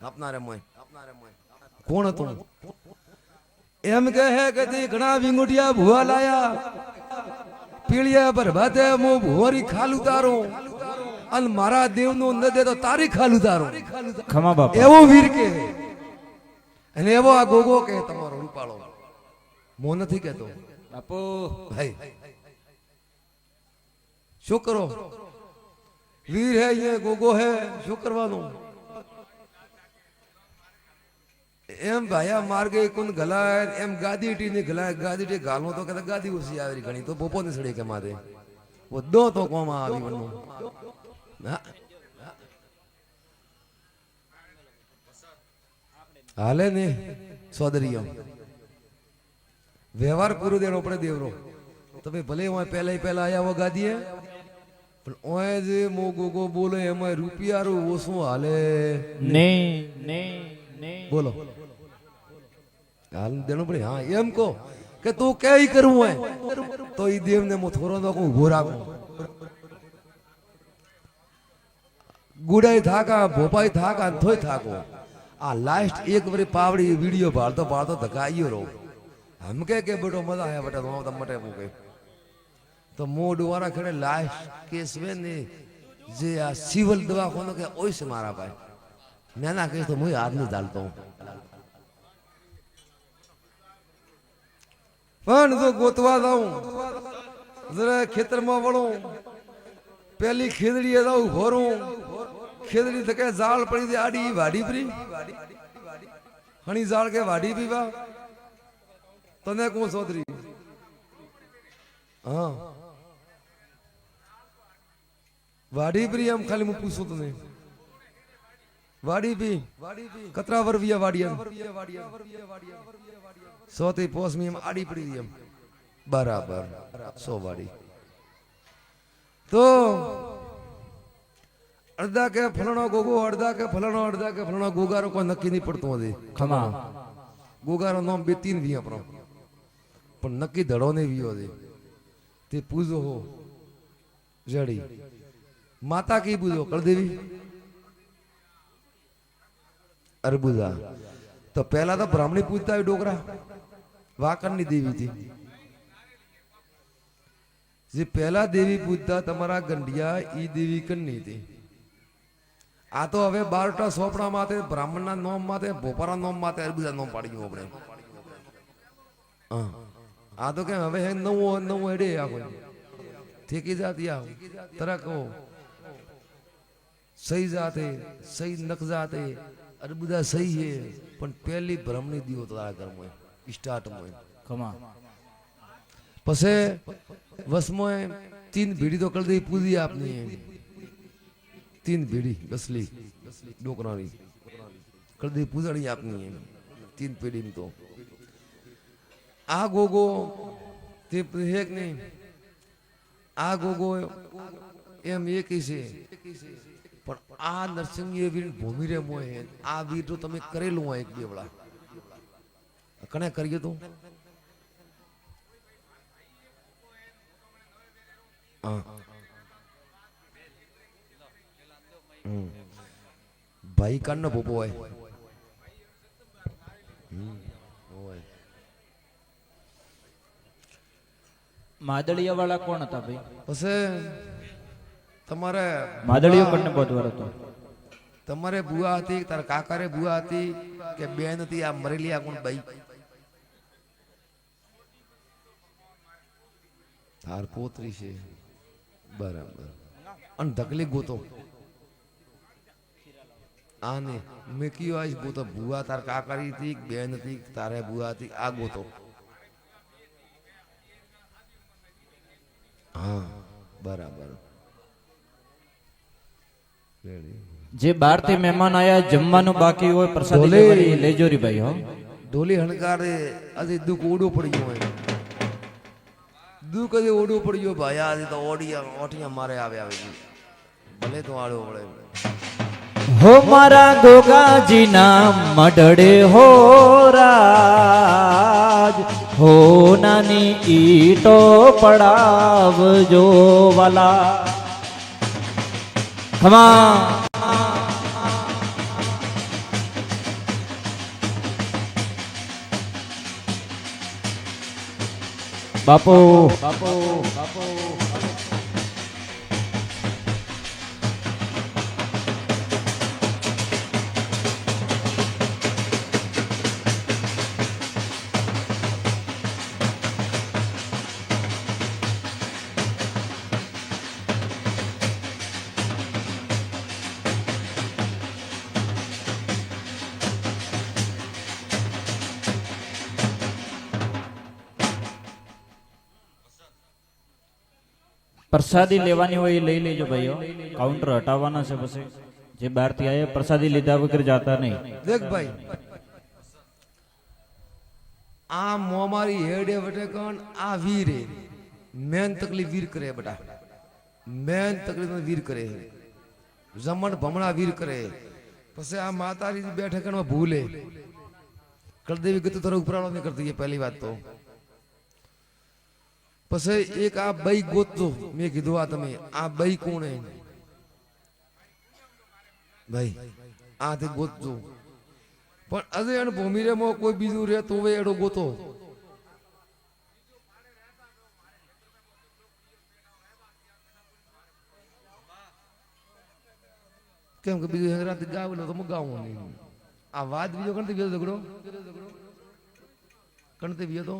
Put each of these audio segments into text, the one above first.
આપનારે મોય કોણ હતું? એમ કહે કે તે ઘણા વિંગુટિયા ભુવા લાયા. પીળિયા પર ભાતે મો ભુવારી ખાલ ઉતારો અને મારા દેવનું ન દે તો તારી ખાલ ઉતારો ખમા બાપા. એવો વીર કે. અને એવો આ ગોગો કે તમારો રૂપાળો. મો નથી કેતો બાપુ. ભાઈ શું કરો? વીર હે યે ગોગો હે શું કરવાનું? એમ ભાયા માર્ગે કુન ગલાય, એમ ગાદી ટી ની ગલાય, ગાદી ટી ગાલો તો કદા ગાદી ઓછી આવી ઘણી, તો પોપો ને સડી કે માથે. બધો તો કોમાં આવી ના હાલે ને સોદરીઓ વ્યવહાર પૂરો દેણો પડે દેવરો. તમે ભલે ઓય પહેલા પહેલા આયા હો ગાદીએ, પણ ઓય જે મો ગોગો બોલે એમાં રૂપિયારો ઓછું હાલે. નહીં નહીં. બોલો. હાલ દેણું પડે હા એમ કહો કે તું કે કરવું હોય તો ઈ દેવને હું થોડો નો કહું ઊભો રાખું. ગુડાઈ થાકા ભોપાઈ થાકા થોય થાકો. આ લાસ્ટ એક વરી પાવડી વીડિયો ભાળતો ભાળતો ધકાયો રહો. હમ કે કે બેટો મજા આયા બેટા તો તમ મટે મૂકે તો મોઢ વાળા ખેડે લાસ્ટ કેસ વે ને જે આ સિવિલ દવાખાનો કે ઓઈશ મારા ભાઈ. નાના કેસ તો હું હાથ નહીં ચાલતો. પણ જો ગોતવા જાઉં, જરા ખેતરમાં વળું, પેલી ખેદડીએ જાઉં ભરું, ખેદડી તો કે ઝાડ પડી દે આડી વાડી પરી હણી ઝાડ કે વાડી પીવા. તને કોણ સોદરી હા. વાડી પરી એમ ખાલી હું પૂછું તને. વાડી બી કતરા વરવિયા વાડિયા સો થી પોસમી એમ આડી પડી એમ. બરાબર સો વાડી. તો અડધા કે ફલાણો ગોગો અડધા કે ફલાણો અડધા કે ફલાણો ગોગારો કોઈ નક્કી નહીં પડતો હતી ખમા. ગોગારો નામ બે તીન વી આપણો. પણ નક્કી ધડો ને વીયો હતી તે પૂજો હો. જડી માતા કી પૂજો? કળદેવી? અરબુદા. તો પહેલા તો બ્રાહ્મણી પૂજતા હોય ડોકરા. વાકણની દેવી હતી. જે પહેલા દેવી પૂજતા તમારા ગંડિયા ઈ દેવી કન્ની હતી. આ તો હવે બારટા સોપડા માથે બ્રાહ્મણના નોમ માથે ભોપારા નોમ માથે અરબુદા નોમ પાડી આપણે. આ તો કે હવે હે નવું, નવો એડે આખો ઠેકી જાતી આવ. તરા કહો સહી જાતે, સહી નખ જાતે. અરબુદા સહી છે પણ પહેલી ભ્રમણી દીવો તારા કર્મ સ્ટાર્ટ મોય કમા પછી વસમાં તીન ભીડી તો કરી દઈ પૂરી આપની તીન ભીડી ગસલી ડોકરાની. કરી દઈ પૂજાણી આપની તીન પેઢી તો. આ ગોગો તે હેક નહીં? આ ગોગો એમ એક છે. પણ આ નરસિંહ વીર ભૂમિ રે મોય આ વીર તો તમે કરેલું હોય એક બેવડા. કણે કરીએ તો? ભાઈ કાન નો ભોપો હોય. માદળિયા વાળા કોણ હતા ભાઈ? પછી તમારે માદળિયો કને બોધવાર હતો તમારે બુઆ હતી તારા કાકારે બુઆ હતી કે બેન હતી આ મરેલી આ કોણ બાઈ? તાર પોતરી છે. બરાબર. અને ધકલી ગોતો. આને મેં કયો આજ ગોતો. બુઆ તાર કાકારી હતી બેન હતી તારે બુઆ હતી આ ગોતો. હા બરાબર. જે બારથી મહેમાન આયા જમવાનું બાકી હોય પ્રસાદી લેજો રી ભાઈ હો. ઢોલી હણકારે આજે દુઃખ ઓડું પડી ગયું હોય. દુઃખ આજે ઓડું પડી ગયું ભાઈ આજે તો ઓડિયા ઓઠિયા મારે આવે આવે ભલે તો આડો વળે. હો મારા ગોગાજી ના મડડે હો રાજ હો નાની ઈટો પડાવજો વાલા. 가만 마포. 마포 마포 마포. પ્રસાદી લેવાની હોય એ લઈ લેજો ભાઈઓ. કાઉન્ટર હટાવવાના છે પછી. જે બહારથી આવ્યા પ્રસાદી લીધા વગર જાતા નહીં. દેખ ભાઈ. આ મોમારી હેડે વટેકણ આ વીરે. મેન તકલીફ વીર કરે બટા. મેન તકલીફ વીર કરે. જમણ ભમણા વીર કરે. પછી આ માતાજી બેઠકણમાં કણ ભૂલે. કળદેવી ગતું તારો ઉપરાળો નહીં કરતી પહેલી વાત તો. પછી એક આ બઈ ગોતજો. મેં કીધું, આ તમે, આ બઈ કોણ ભાઈ આ તે ગોતજો. પણ અજય એને ભૂમિરેમાં કોઈ બીજું રહે તો હવે એડો ગોતો. કેમ કે બીજું રાતે ગાવેલો તો ગાવું નહીં. આ વાત બીજો કણથી બીજો ઝઘડો? કણથી બીજો તો.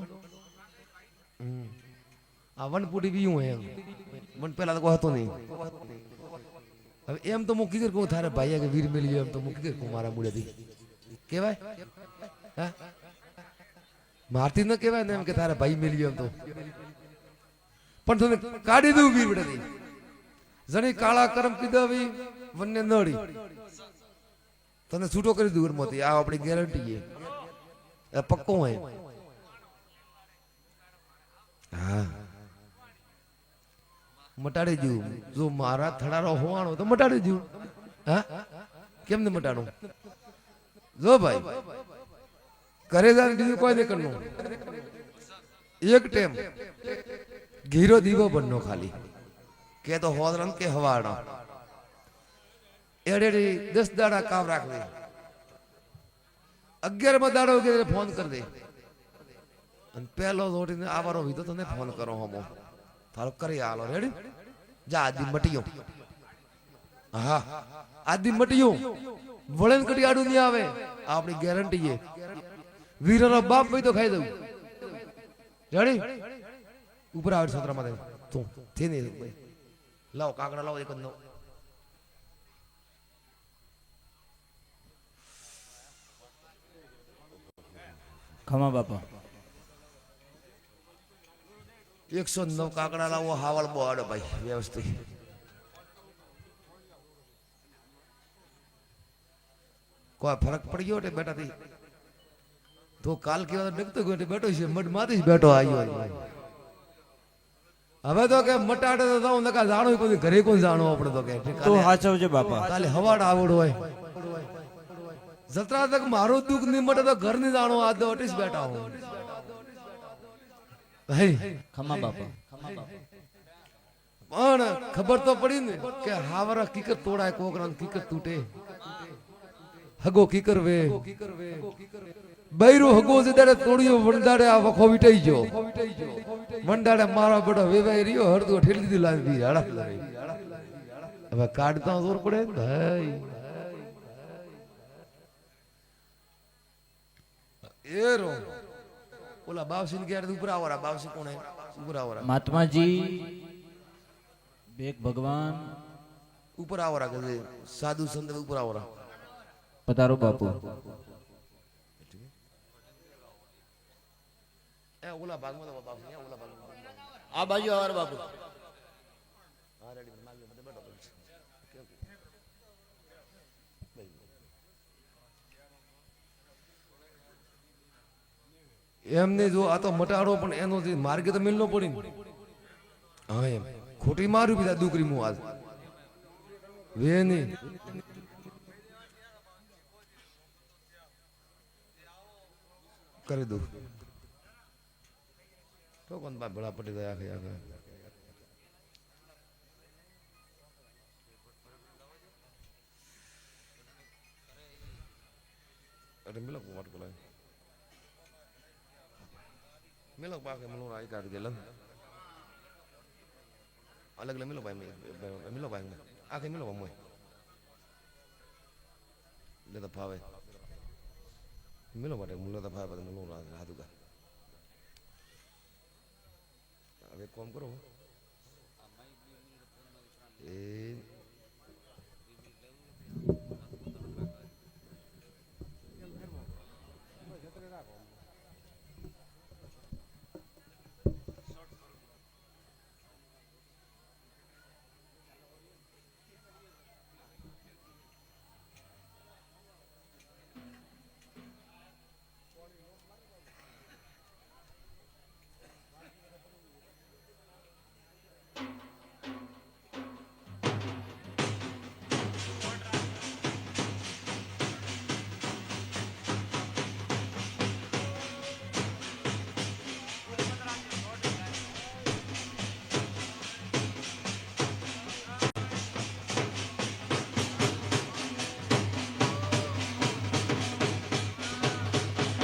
આ વનપુટી બીયું હોય એમ. વન પેલા તો હતો નહીં. હવે એમ તો મૂકી કીધું કહું તારે ભાઈ કે વીર મેલી એમ તો મૂકી કહું મારા મૂળેથી કેવાય? હા? મારતી ન કહેવાય ને એમ કે તારે ભાઈ મેલી એમ તો. પણ તને કાઢી દઉં વીર બેટાથી જણી કાળા કરમ કીધાવી વનને નડી તને છૂટો કરી દઉં ઘરમાંથી આ આપણી ગેરંટી છે. પક્કો હોય હા મટાડી જુ જો મારા થડારો હોવાનો તો મટાડી જુ હા? કેમ ને મટાડું? જો ભાઈ, ઘરે જાય બીજું કોઈ નહીં કરનું એક ટેમ, ઘીરો દીવો બનનો ખાલી. કે તો હોદરમ કે હવાડો એડે દસ દાડા કામ રાખવી અગિયારમાં દાડો કે ફોન કરી દે. અને પહેલો જોડીને આવારો વિધો તને ફોન કરો હમો. તારો કરી આલો. રેડી જા આદિ મટીયો. હા આદિ મટીયો. વળન કટી આડું નહીં આવે. આપણી ગેરંટી છે વીરનો બાપ ભાઈ તો ખાઈ દઉં. રેડી ઉપર આવે સત્રમાં તું થી નહીં ભાઈ લાવો કાકડા લાવો એક નવ. ખમા બાપા. એકસો નવ કાકડા લાવો હાવળ બોહાડો ભાઈ વ્યવસ્થિત. કોઈ ફરક પડી ગયો એટલે બેટાથી? તો કાલ કેવા ડગતો ગયો બેઠો છે મઢમાંથી જ બેઠો આવ્યો હવે તો કે મટાડે તો હું નકા જાણો કોઈ ઘરે કોણ જાણો આપણે તો કે તો હાચવજે બાપા. કાલે હવાડ આવડ હોય. જતરા તક મારું દુઃખ નહીં મટે તો ઘરની જાણો આ તો અટીશ બેઠા હું. ભાઈ ખમા બાપા. ખમા બાપા પણ ખબર તો પડી ને કે હાવરા કીકર તોડાય કોકરા કીકર તૂટે. હગો કીકર વે. બૈરો હગો જે દાડે તોડ્યો વંડાડે આ વખો વિટાઈ ગયો. વંડાડે મારા બડો વેવાઈ રહ્યો હળદો ઠેલી દીધી લાવી હડા હવે કાઢતા જોર પડે ભાઈ એ રો ઓલા બાવસી ઘેર ઉપર બાવસી કોણ? હે? ઉપર આવરા મહાત્માજી બેક ભગવાન. ઉપર આવરા કે સાધુ સંત ઉપર આવરા પધારો બાપુ. એ ઓલા ભાગમાં તો ઓલા ભાગમાં. આ બાજુ આવાર બાપુ. એમને જો આ તો મટાડો, પણ એનો માર્ગે તો મિલનો પડી. હા, એમ. ખોટી મારું પીધા દુકરી મુ આજ. વે નહીં. કરી દઉં. તો કોણ બા પટી ગયા આખે આખે? અરે મિલો કુમાર બોલાય મેલો પાકે મલો રાઈ કાઢ ગયેલો અલગ અલગ મેલો ભાઈ મેલો ભાઈ આખે મેલો ભાઈ લે તો ફાવે મેલો માટે મુલો તો ફાવે પછી મુલો હાથું કા હવે એક કામ કરો એ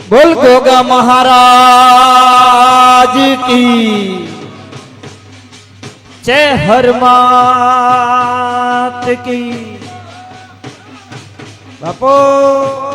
બોલ ગોગા મહારાજ કી. જય હરમાત કી. બાપો.